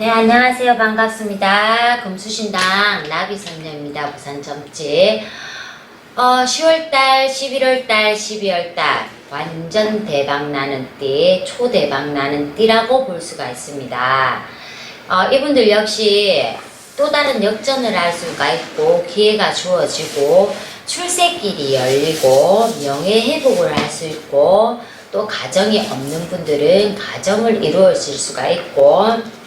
안녕하세요. 반갑습니다. 금수신당 나비선녀입니다. 부산 점집. 어, 10월달, 11월달, 12월달 완전 대박 나는 띠, 초대박 나는 띠라고 볼 수가 있습니다. 어, 이분들 역시 또 다른 역전을 할 수가 있고 기회가 주어지고 출세길이 열리고 명예 회복을 할 수 있고 또 가정이 없는 분들은 가정을 이루어질 수가 있고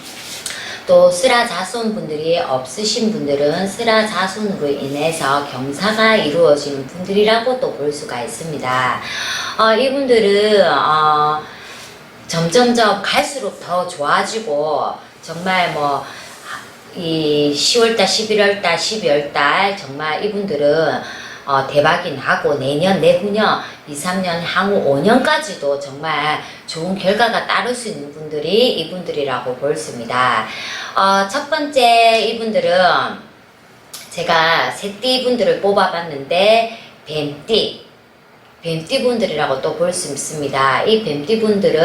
또 쓰라 자손 분들이 없으신 분들은 쓰라 자손으로 인해서 경사가 이루어지는 분들이라고 또볼 수가 있습니다. 어, 이분들은 어, 점점점 갈수록 더 좋아지고 정말 뭐 이 10월달, 11월달, 12월달 정말 이분들은 어, 대박이 나고 내년, 내후년, 2, 3년, 향후 5년까지도 정말 좋은 결과가 따를 수 있는 분들이 이분들이라고 볼수 있습니다. 어, 첫 번째 이분들은 제가 새띠 분들을 뽑아봤는데 뱀띠, 뱀띠 분들이라고 또 볼 수 있습니다. 이 뱀띠 분들은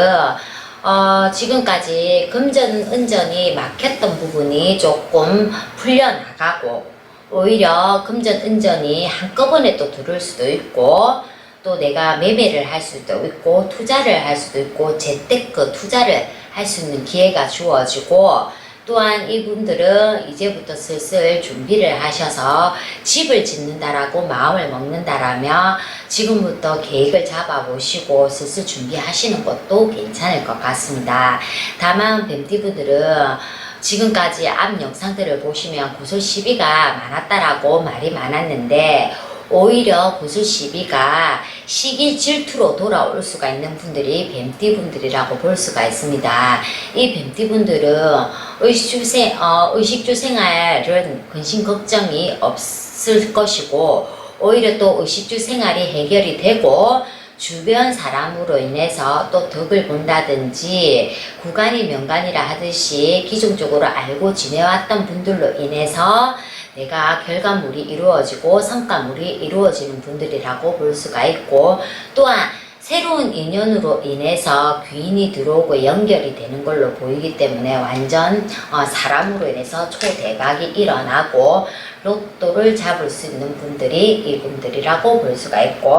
어, 지금까지 금전, 은전이 막혔던 부분이 조금 풀려나가고, 오히려 금전, 은전이 한꺼번에 또 들어올 수도 있고, 또 내가 매매를 할 수도 있고, 투자를 할 수도 있고, 재테크 투자를 할 수 있는 기회가 주어지고, 또한 이분들은 이제부터 슬슬 준비를 하셔서 집을 짓는다라고 마음을 먹는다라면 지금부터 계획을 잡아보시고 슬슬 준비하시는 것도 괜찮을 것 같습니다. 다만 뱀띠분들은 지금까지 앞 영상들을 보시면 구슬 시비가 많았다라고 말이 많았는데 오히려 구슬 시비가 시기 질투로 돌아올 수가 있는 분들이 뱀띠 분들이라고 볼 수가 있습니다. 이 뱀띠 분들은 의식주, 생, 어, 의식주 생활은 근심 걱정이 없을 것이고 오히려 또 의식주 생활이 해결이 되고 주변 사람으로 인해서 또 덕을 본다든지 구간이 명간이라 하듯이 기존적으로 알고 지내왔던 분들로 인해서 내가 결과물이 이루어지고 성과물이 이루어지는 분들이라고 볼 수가 있고 또한 새로운 인연으로 인해서 귀인이 들어오고 연결이 되는 걸로 보이기 때문에 완전 어, 사람으로 인해서 초대박이 일어나고 로또를 잡을 수 있는 분들이 이분들이라고 볼 수가 있고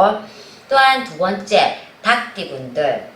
또한 두 번째 닭띠분들.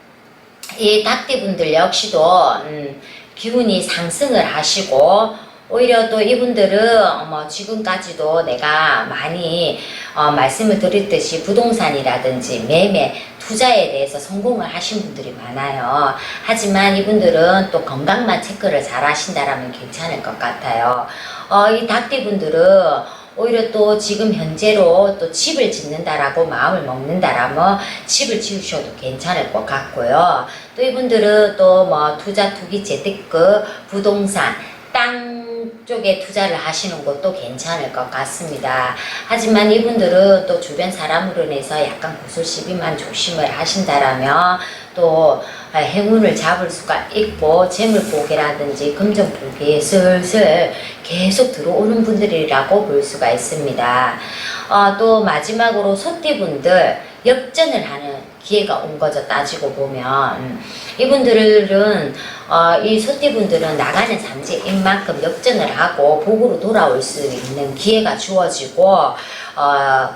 이 닭띠분들 역시도 음, 기운이 상승을 하시고 오히려 또 이분들은 뭐 지금까지도 내가 많이 어, 말씀을 드렸듯이 부동산이라든지 매매 투자에 대해서 성공을 하신 분들이 많아요. 하지만 이분들은 또 건강만 체크를 잘 하신다라면 괜찮을 것 같아요. 어, 이 닭띠분들은 오히려 또 지금 현재로 또 집을 짓는다라고 마음을 먹는다라면 집을 지으셔도 괜찮을 것 같고요. 또 이분들은 또 뭐 투자, 투기, 재테크, 부동산, 땅 쪽에 투자를 하시는 것도 괜찮을 것 같습니다. 하지만 이분들은 또 주변 사람으로 인해서 약간 구슬 시비만 조심을 하신다라면 또 행운을 잡을 수가 있고 재물복이라든지 금전복이 슬슬 계속 들어오는 분들이라고 볼 수가 있습니다. 어, 또 마지막으로 소띠분들 역전을 하는 기회가 온 거죠 따지고 보면 음, 이분들은 어, 이 소띠분들은 나가는 잠재인 만큼 역전을 하고 복으로 돌아올 수 있는 기회가 주어지고 어,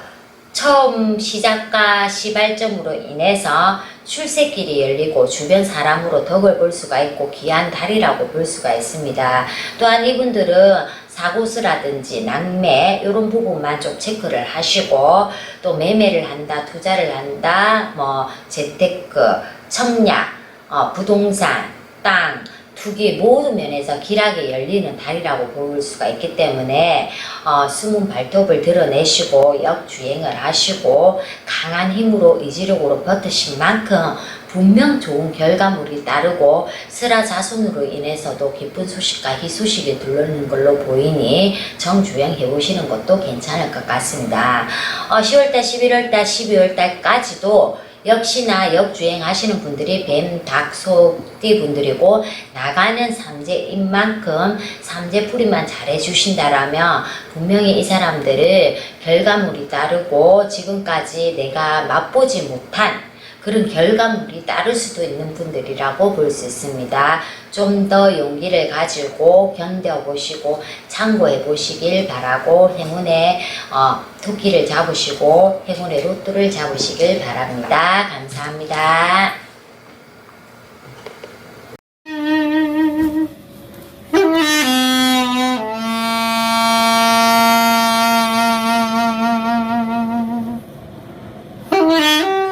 처음 시작과 시발점으로 인해서 출세길이 열리고 주변 사람으로 덕을 볼 수가 있고 귀한 달이라고 볼 수가 있습니다. 또한 이분들은 사고수라든지 낭매 이런 부분만 좀 체크를 하시고 또 매매를 한다, 투자를 한다, 뭐 재테크, 청약, 어, 부동산, 땅, 투기 모든 면에서 길하게 열리는 달이라고 볼 수가 있기 때문에 어, 숨은 발톱을 드러내시고 역주행을 하시고 강한 힘으로 의지력으로 버티신 만큼 분명 좋은 결과물이 따르고 쓰라 자손으로 인해서도 기쁜 소식과 희소식이 들르는 걸로 보이니 정주행 해 보시는 것도 괜찮을 것 같습니다. 어, 10월달, 11월달, 12월달까지도 역시나 역주행 하시는 분들이 뱀, 닭, 소, 띠 분들이고 나가는 삼재인 만큼 삼재풀이만 잘해 주신다라면 분명히 이 사람들을 결과물이 따르고 지금까지 내가 맛보지 못한 그런 결과물이 따를 수도 있는 분들이라고 볼 수 있습니다. 좀 더 용기를 가지고 견뎌보시고 참고해 보시길 바라고 행운의 어, 토끼를 잡으시고 행운의 로또를 잡으시길 바랍니다. 감사합니다.